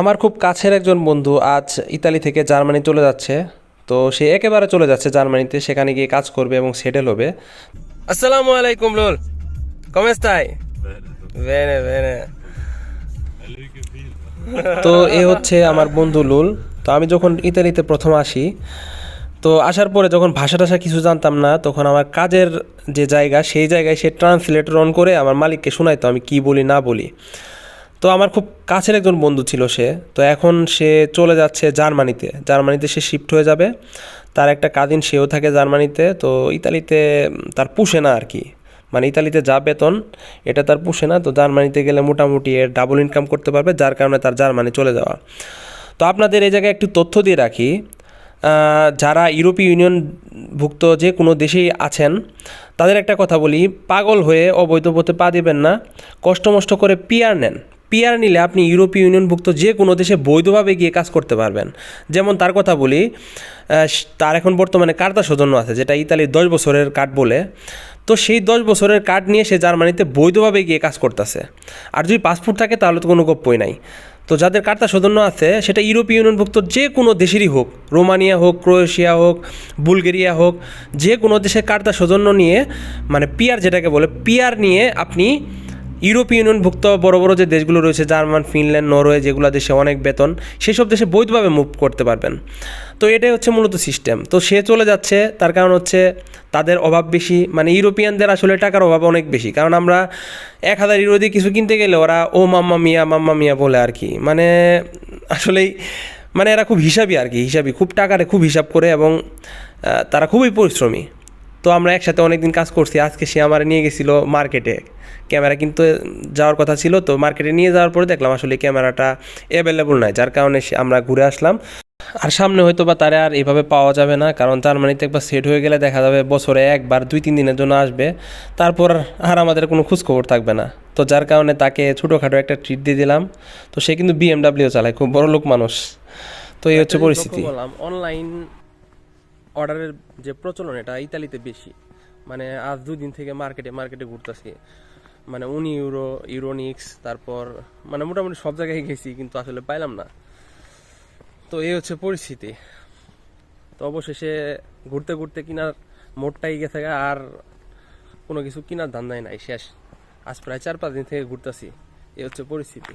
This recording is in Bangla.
আমার খুব কাছের একজন বন্ধু আজ ইতালি থেকে জার্মানি চলে যাচ্ছে। তো সে একেবারে চলে যাচ্ছে জার্মানিতে, সেখানে গিয়ে কাজ করবে এবং সেটেল হবে। আসসালামু আলাইকুম, লোল। কমে স্তাই বেনে বেনে তো এ হচ্ছে আমার বন্ধু লুল। তো আমি যখন ইতালিতে প্রথম আসি, তো আসার পরে যখন ভাষা টাষা কিছু জানতাম না, তখন আমার কাজের যে জায়গা, সেই জায়গায় সে ট্রান্সলেটর অন করে আমার মালিককে শোনাইতো আমি কি বলি, না বলি। তো আমার খুব কাছের একজন বন্ধু ছিল সে। তো এখন সে চলে যাচ্ছে জার্মানিতে। জার্মানিতে সে শিফট হয়ে যাবে। তার একটা কাজিন, সেও থাকে জার্মানিতে। তো ইতালিতে তার পুষে না আর কি। মানে ইতালিতে যা বেতন, এটা তার পুষে না। তো জার্মানিতে গেলে মোটামুটি এর ডাবল ইনকাম করতে পারবে, যার কারণে তার জার্মানি চলে যাওয়া। তো আপনাদের এই জায়গায় একটু তথ্য দিয়ে রাখি। যারা ইউরোপীয় ইউনিয়নভুক্ত যে কোনো দেশেই আছেন, তাদের একটা কথা বলি। পাগল হয়ে অবৈধ পথে পা দিবেন না। কষ্ট মষ্ট করে পিয়ার নেন। পিয়ার নিলে আপনি ইউরোপীয় ইউনিয়নভুক্ত যে কোনো দেশে বৈধভাবে গিয়ে কাজ করতে পারবেন। যেমন তার কথা বলি তার এখন বর্তমানে কার্তা সৌজন্য আছে, যেটা ইতালির দশ বছরের কার্ড বলে। তো সেই দশ বছরের কার্ড নিয়ে সে জার্মানিতে বৈধভাবে গিয়ে কাজ করতেছে। আর যদি পাসপোর্ট থাকে তাহলে তো কোনো গপ্পই নাই। তো যাদের কার্তা সৌজন্য আছে, সেটা ইউরোপীয় ইউনিয়নভুক্ত যে কোনো দেশেরই হোক, রোমানিয়া হোক, ক্রোয়েশিয়া হোক, বুলগেরিয়া হোক, যে কোনো দেশের কার্তা সৌজন্য নিয়ে মানে পিয়ার যেটাকে বলে, পিয়ার নিয়ে আপনি ইউরোপীয় ইউনিয়নভুক্ত বড় বড় যে দেশগুলো রয়েছে, জার্মান, ফিনল্যান্ড, নরওয়ে, যেগুলো দেশে অনেক বেতন, সেসব দেশে বৈধভাবে মুভ করতে পারবেন। তো এটাই হচ্ছে মূলত সিস্টেম তো সে চলে যাচ্ছে, তার কারণ হচ্ছে তাদের অভাব বেশি। মানে ইউরোপিয়ানদের আসলে টাকার অভাব অনেক বেশি। কারণ আমরা এক হাজার ইউরো দিয়ে কিছু কিনতে গেলে ওরা, ও মাম্মা মিয়া মাম্মা মিয়া বলে আর কি। মানে আসলেই মানে এরা খুব হিসাবই আর কি হিসাবই খুব টাকারে খুব হিসাব করে এবং তারা খুবই পরিশ্রমী। তো আমরা একসাথে অনেকদিন কাজ করছি। আজকে সে আমার নিয়ে গেছিল মার্কেটে ক্যামেরা কিন্তু যাওয়ার কথা ছিল তো মার্কেটে নিয়ে যাওয়ার পরে দেখলাম আসলে ক্যামেরাটা অ্যাভেলেবল নাই যার কারণে সে- আমরা ঘুরে আসলাম। আর সামনে হয়তো বা তারা আর এভাবে পাওয়া যাবে না কারণ জার্মানিতে একবার সেট হয়ে গেলে দেখা যাবে বছরে একবার দুই তিন দিনের জন্য আসবে। তারপর আর আমাদের কোনো খোঁজখবর থাকবে না। তো যার কারণে তাকে ছোটোখাটো একটা ট্রিট দিয়ে দিলাম। তো সে কিন্তু বিএমডাব্লিউ চালায় খুব বড় লোক মানুষ। তো এই হচ্ছে পরিস্থিতি। অনলাইন অর্ডারের যে প্রচলন, এটা ইতালিতে বেশি। মানে আজ দুদিন থেকে মার্কেটে মার্কেটে ঘুরতেছি। মানে উনি ইউরো, ইউরোনিক্স, তারপর মানে মোটামুটি সব জায়গায় গেছি, কিন্তু আসলে পাইলাম না। তো এই হচ্ছে পরিস্থিতি। তো অবশেষে ঘুরতে ঘুরতে কিনার মোটটাই গেছে আর কোনো কিছু কিনার ধান্দাই নাই, শেষ। আজ প্রায় চার পাঁচ দিন থেকে ঘুরতেছি। এই হচ্ছে পরিস্থিতি।